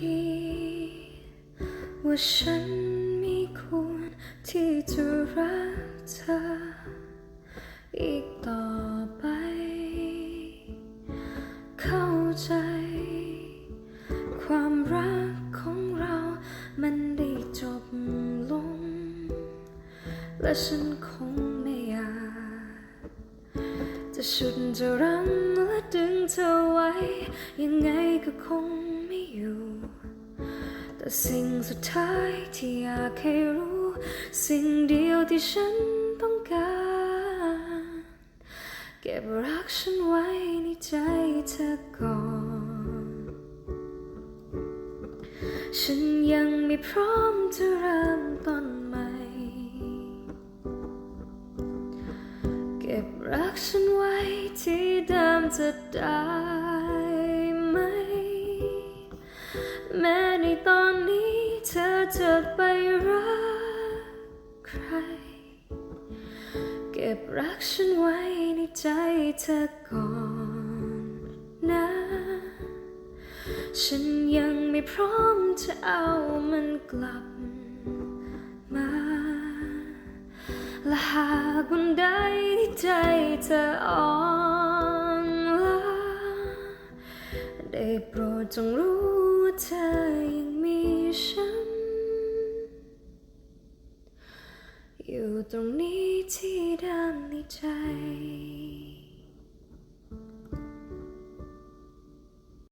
ดี ว่าฉันไม่ควรที่จะรักเธอ อีกต่อไป เข้าใจ ความรักของเรามันได้จบลง และฉันคง ชุดจะรั้งและดึงเธอไว้ ยังไงก็คงไม่อยู่ แต่สิ่งสุดท้ายที่อยากให้รู้ สิ่งเดียวที่ฉันต้องการ เก็บรักฉันไว้ในใจเธอก่อน ฉันยังไม่พร้อมจะริ่ม เก็บรักฉันไว้ที่เดิมจะได้ไหม แม้ในตอนนี้เธอจะไปรักใคร เก็บรักฉันไว้ในใจเธอก่อนนะ ฉันยังไม่พร้อมจะเอามันกลับ และหากวันใดที่ใจเธออ่อนล้าได้โปรดจงรู้ว่าเธอยังมีฉัน อยู่ตรงนี้ที่ด้านในใจ